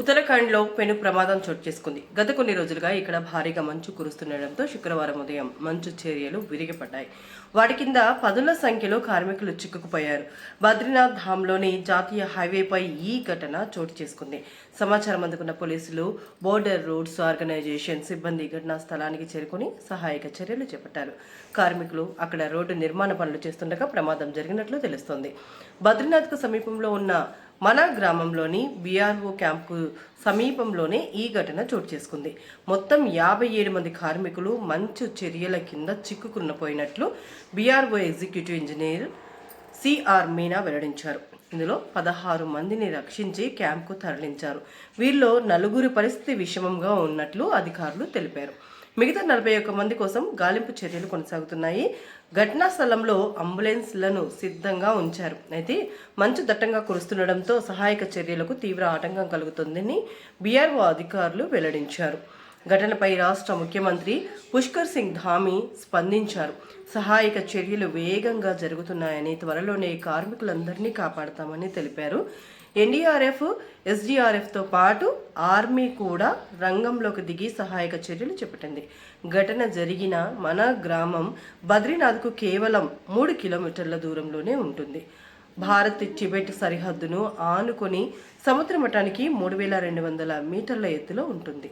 ఉత్తరాఖండ్లో పెను ప్రమాదం చోటు చేసుకుంది. గత కొన్ని రోజులుగా ఇక్కడ భారీగా మంచు కురుస్తుండటంతో శుక్రవారం ఉదయం మంచు చర్యలు విరిగిపడ్డాయి. వాటి కింద పదుల సంఖ్యలో కార్మికులు చిక్కుకుపోయారు. బద్రీనాథ్ ధామ్లోని జాతీయ హైవేపై ఈ ఘటన చోటు చేసుకుంది. సమాచారం అందుకున్న పోలీసులు బోర్డర్ రోడ్స్ ఆర్గనైజేషన్ సిబ్బంది ఘటనా స్థలానికి చేరుకుని సహాయక చర్యలు చేపట్టారు. కార్మికులు అక్కడ రోడ్డు నిర్మాణ పనులు చేస్తుండగా ప్రమాదం జరిగినట్లు తెలుస్తోంది. బద్రీనాథ్కు సమీపంలో ఉన్న మన గ్రామంలోని బీఆర్ఓ క్యాంపుకు సమీపంలోనే ఈ ఘటన చోటు చేసుకుంది. మొత్తం యాభై ఏడు మంది కార్మికులు మంచు చర్యల కింద చిక్కుకున్నపోయినట్లు BRO executive engineer CR Meena వెల్లడించారు. ఇందులో పదహారు మందిని రక్షించి క్యాంప్కు తరలించారు. వీరిలో నలుగురి పరిస్థితి విషమంగా ఉన్నట్లు అధికారులు తెలిపారు. మిగతా నలభై ఒక్క మంది కోసం గాలింపు చర్యలు కొనసాగుతున్నాయి. ఘటనా స్థలంలో అంబులెన్స్లను సిద్ధంగా ఉంచారు. అయితే మంచు దట్టంగా కురుస్తుండడంతో సహాయక చర్యలకు తీవ్ర ఆటంకం కలుగుతుందని బీఆర్ఓ అధికారులు వెల్లడించారు. ఘటనపై రాష్ట్ర ముఖ్యమంత్రి పుష్కర్ సింగ్ ధామి స్పందించారు. సహాయక చర్యలు వేగంగా జరుగుతున్నాయని త్వరలోనే కార్మికులందరినీ కాపాడతామని తెలిపారు. ఎన్డీఆర్ఎఫ్ ఎస్డీఆర్ఎఫ్తో పాటు ఆర్మీ కూడా రంగంలోకి దిగి సహాయక చర్యలు చేపట్టింది. ఘటన జరిగిన మన గ్రామం బద్రీనాథ్కు కేవలం మూడు కిలోమీటర్ల దూరంలోనే ఉంటుంది. భారత్ టిబెట్ సరిహద్దును ఆనుకొని సముద్ర మఠానికి మూడు వేల రెండు వందల మీటర్ల ఎత్తులో ఉంటుంది.